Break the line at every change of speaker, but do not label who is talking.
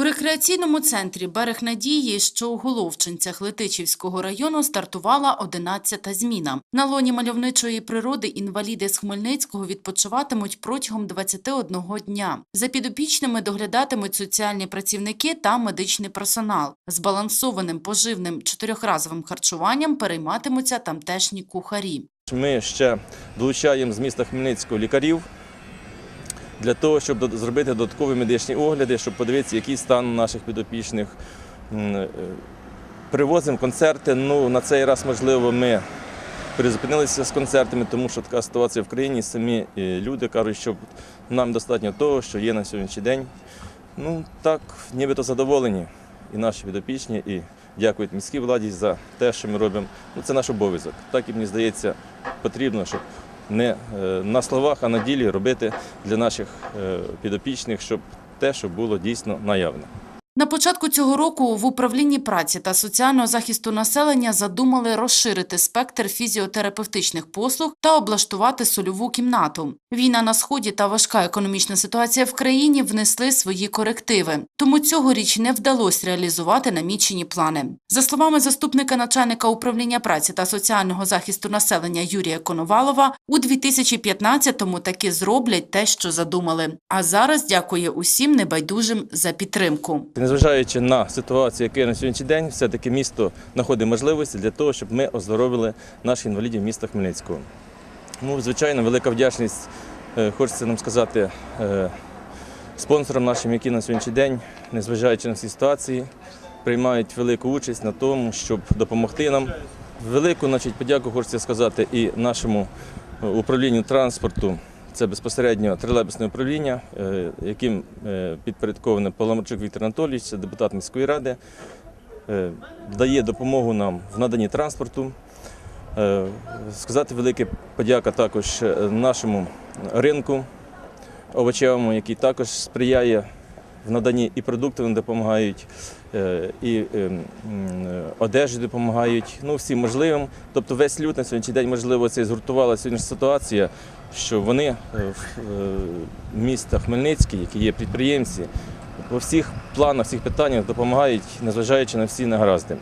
У рекреаційному центрі «Берег Надії», що у Головчинцях Летичівського району, стартувала 11-та зміна. На лоні мальовничої природи інваліди з Хмельницького відпочиватимуть протягом 21 дня. За підопічними доглядатимуть соціальні працівники та медичний персонал. Збалансованим поживним чотирьохразовим харчуванням перейматимуться тамтешні кухарі.
Ми ще долучаємо з міста Хмельницького лікарів для того, щоб зробити додаткові медичні огляди, щоб подивитися, який стан наших підопічних. Е, Привозимо концерти. Ну, на цей раз, можливо, ми призупинилися з концертами, тому що така ситуація в країні. Самі е, люди кажуть, що нам достатньо того, що є на сьогоднішній день. Ну, так, нібито задоволені і наші підопічні, і дякують міській владі за те, що ми робимо. Ну, це наш обов'язок. Так і мені здається, потрібно, щоб не е, на словах, а на ділі робити для наших е, підопічних, щоб те, що було дійсно наявне.
На початку цього року в управлінні праці та соціального захисту населення задумали розширити спектр фізіотерапевтичних послуг та облаштувати сольову кімнату. Війна на сході та важка економічна ситуація в країні внесли свої корективи, тому цьогоріч не вдалося реалізувати намічені плани. За словами заступника начальника управління праці та соціального захисту населення Юрія Коновалова, у 2015-му таки зроблять те, що задумали. А зараз дякує усім небайдужим за підтримку.
Незважаючи на ситуацію, яка на сьогоднішній день, все-таки місто знаходить можливості для того, щоб ми оздоровили наших інвалідів міста Хмельницького. Ну, звичайно, велика вдячність, е, хочеться нам сказати, е, спонсорам нашим, які на сьогоднішній день, незважаючи на всі ситуації, приймають велику участь на тому, щоб допомогти нам. Велику значить, подяку хочеться сказати і нашому е, управлінню транспорту. Це безпосередньо трилебесне управління, е, яким підпорядковане підпорядкований Паламарчук Віктор Анатолійович, депутат міської ради, е, дає допомогу нам в наданні транспорту. Е, Сказати велике подяка також е, нашому ринку овочевому, який також сприяє в наданні і продуктів допомагають, е, і е, м, е, одежі допомагають, ну всім можливим. Тобто весь люд на сьогоднішній день, можливо, це і згуртувала сьогоднішня ситуація, що вони е, в містах Хмельницький, які є підприємці, по всіх планах, всіх питаннях допомагають, незважаючи на всі негаразди.